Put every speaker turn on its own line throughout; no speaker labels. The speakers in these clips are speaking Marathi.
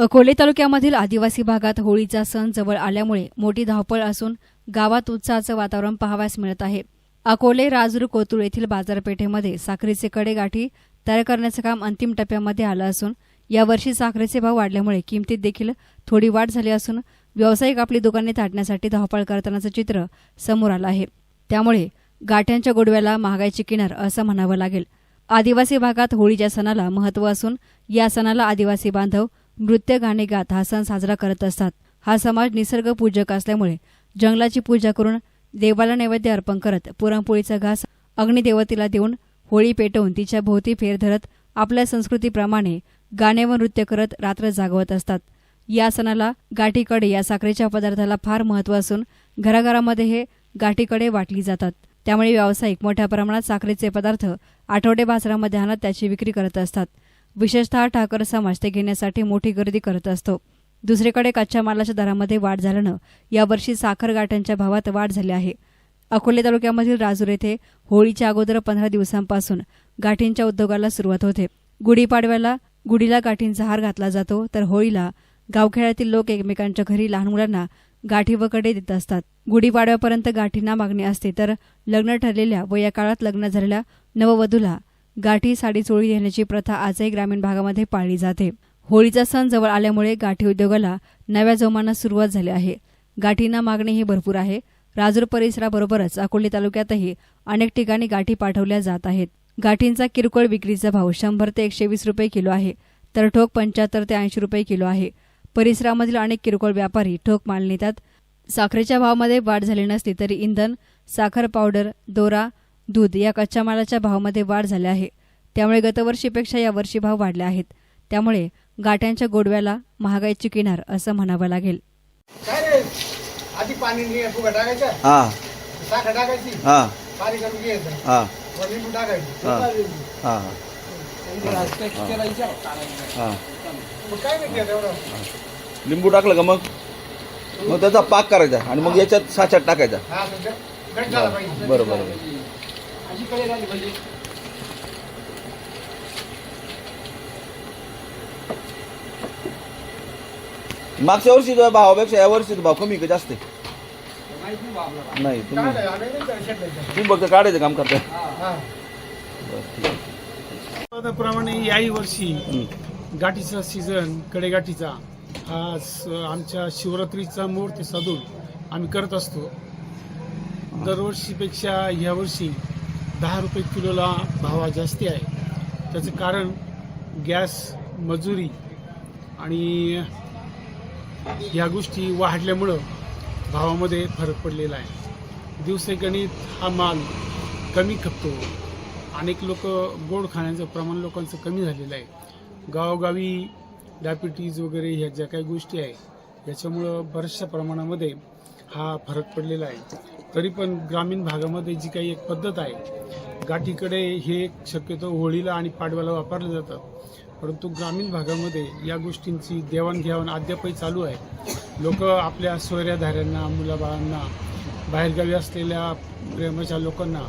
अकोले तालुक्यामधील आदिवासी भागात होळीचा सण जवळ आल्यामुळे मोठी धावपळ असून गावात उत्साहाचं वातावरण पाहावयास मिळत आहे. अकोले राजूर कोतुळ येथील बाजारपेठेमध्ये साखरेचे कडे गाठी तयार करण्याचं काम अंतिम टप्प्यामध्ये आलं असून यावर्षी साखरेचे भाव वाढल्यामुळे किमतीत देखील थोडी वाढ झाली असून व्यावसायिक आपली दुकाने ताटण्यासाठी धावपळ करतानाचं चित्र समोर आलं आहे. त्यामुळे गाठ्यांच्या गोडव्याला महागाईची किनार असं म्हणावं लागेल. आदिवासी भागात होळीच्या सणाला महत्त्व असून या सणाला आदिवासी बांधव नृत्य गाणे गात हा सण साजरा करत असतात. हा समाज निसर्ग पूजक असल्यामुळे जंगलाची पूजा करून देवाला नैवेद्य अर्पण करत पुरणपोळीचा घास अग्निदेवतेला देऊन होळी पेटवून तिच्या भोवती फेर धरत आपल्या संस्कृतीप्रमाणे गाणे व नृत्य करत रात्र जागवत असतात. या सणाला गाठीकडे या साखरेच्या पदार्थाला फार महत्त्व असून घराघरामध्ये हे गाठीकडे वाटली जातात. त्यामुळे व्यावसायिक मोठ्या प्रमाणात साखरेचे पदार्थ आठवडे बाजारामध्ये आणत त्याची विक्री करत असतात. विशेषतः ठाकर समाज ते घेण्यासाठी मोठी गर्दी करत असतो. दुसरीकडे कच्च्या मालाच्या दरामध्ये वाढ झाल्यानं यावर्षी साखर गाठ्यांच्या भावात वाढ झाली आहे. अकोले तालुक्यामधील राजूर येथे होळीच्या अगोदर पंधरा दिवसांपासून गाठींच्या उद्योगाला सुरुवात होते. गुढीपाडव्याला गुढीला गाठींचा हार घातला जातो तर होळीला गावखेड्यातील लोक एकमेकांच्या घरी लहान मुलांना गाठी व कडे देत असतात. गुढीपाडव्यापर्यंत गाठींना मागणी असते तर लग्न ठरलेल्या व या काळात लग्न झालेल्या नववधूला गाठी साडी चोळी देण्याची प्रथा आजही ग्रामीण भागामध्ये पाळली जाते. होळीचा सण जवळ आल्यामुळे गाठी उद्योगाला नव्या जोमानं सुरुवात झाली आहे. गाठींना मागणीही भरपूर आहे. राजूर परिसराबरोबरच अकोले तालुक्यातही अनेक ठिकाणी गाठी पाठवल्या जात आहेत. गाठींचा किरकोळ विक्रीचा भाव शंभर ते एकशे वीस रुपये किलो आहे. तर ठोक पंच्याहत्तर ते ऐंशी रुपये किलो आहे. परिसरामधील अनेक किरकोळ व्यापारी ठोक माल नेतात. साखरेच्या भावामध्ये वाढ झाली नसली तरी इंधन साखर पावडर दोरा दूध या कच्च्या मालाच्या भावामध्ये वाढ झाली आहे. त्यामुळे गतवर्षीपेक्षा यावर्षी भाव वाढले आहेत. त्यामुळे गाठ्यांच्या गोडव्याला महागाईची किनार असं म्हणावं लागेल.
काय रे? आधी पाणी नाही फुगा टाकायचं.
हा.
साखर टाकायची.
हा.
पाणी करून घ्यायचं.
हा.
वर लिंबू टाकायची.
हा. हा. हा.
मग काय नाही केलं एवढं?
लिंबू टाकलं का मग? मग त्याचा पाक करायचा आणि मग याच्यात साच्यात टाकायचा.
हा म्हणजे झाला पाहिजे
मागच्या वर्षीचा भावापेक्षा या वर्षीचा भाव कमी का जास्त आहे? नाही तुम्ही. तुम्ही फक्त काढायचं काम करताय
हा
बरं, ठीक आहे.
प्रमाणे याही वर्षी
हं.
गाठीचा सीझन कडेगाठीचा हा स- आमच्या शिवरात्रीचा मुहूर्त साधून आम्ही करत असतो दरवर्षीपेक्षा यावर्षी दहा रुपये किलोला भाव हा जास्ती आहे. त्याचं कारण गॅस मजुरी आणि ह्या गोष्टी वाढल्यामुळं भावामध्ये फरक पडलेला आहे. दिवसेगणित हा माल कमी खपतो. अनेक लोक गोड खाण्याचं प्रमाण लोकांचं कमी झालेलं आहे. गावोगावी डायबिटीज वगैरे ह्या ज्या काही गोष्टी आहे याच्यामुळं बऱ्याचशा प्रमाणामध्ये हा फरक पडलेला आहे. तरी पण ग्रामीण भागामध्ये जी काही एक पद्धत आहे गाठीकडे हे एक शक्यतो होळीला आणि पाडव्याला वापरलं जातं. परंतु ग्रामीण भागामध्ये या गोष्टींची देवाणघेवाण अद्यापही चालू आहे. लोक आपल्या सोयऱ्याधाऱ्यांना मुलाबाळांना बाहेरगावी असलेल्या प्रेमाच्या लोकांना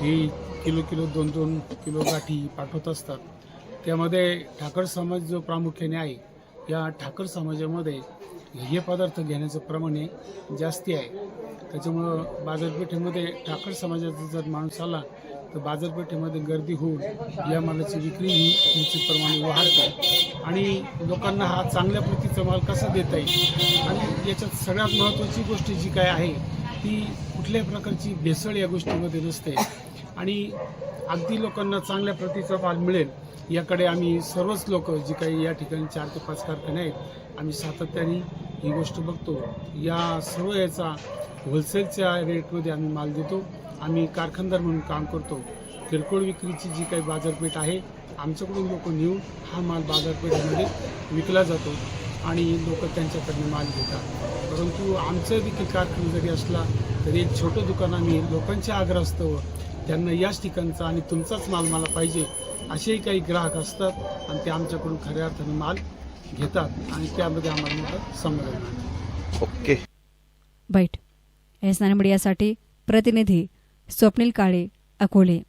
ही किलो किलो दोन दोन किलो गाठी पाठवत असतात. त्यामध्ये ठाकर समाज जो प्रामुख्याने आहे या ठाकर समाजामध्ये हे पदार्थ घेण्याचं प्रमाण हे जास्ती आहे. त्याच्यामुळं बाजारपेठेमध्ये ठाकर समाजाचा जर माणूस आला तर बाजारपेठेमध्ये गर्दी होऊन या मालाची विक्री ही निश्चितप्रमाणे वाढते. आणि लोकांना हा चांगल्या प्रतीचा माल कसा देता येईल? आणि याच्यात सगळ्यात महत्त्वाची गोष्ट जी काय आहे ती कुठल्याही प्रकारची भेसळ या गोष्टीमध्ये नसते. आणि अगदी लोकांना चांगल्या प्रतीचा माल मिळेल याकडे आम्ही सर्वच लोक जी काही या ठिकाणी चार ते पाच कारखाने आहेत आम्ही सातत्याने ही गोष्ट बघतो. या सर्व याचा होलसेलच्या रेटमध्ये आम्ही माल देतो. आम्ही कारखानदार म्हणून काम करतो. किरकोळ विक्रीची जी काही बाजारपेठ आहे आमच्याकडून लोक नेऊन हा माल बाजारपेठेमध्ये विकला जातो आणि लोक त्यांच्याकडनं माल घेतात. परंतु आमचं देखील कारखाना जरी असला तरी एक छोटं दुकान आम्ही लोकांच्या असतं त्यांना याच ठिकाणचा आणि तुमचाच माल मला पाहिजे असेही काही ग्राहक असतात आणि ते आमच्याकडून खऱ्या अर्थाने माल घेतात आणि त्यामध्ये आम्हाला मोठं समाधान
ओके.
बैठ एस नाना मीडियासाठी प्रतिनिधी स्वप्नील काळे अकोले.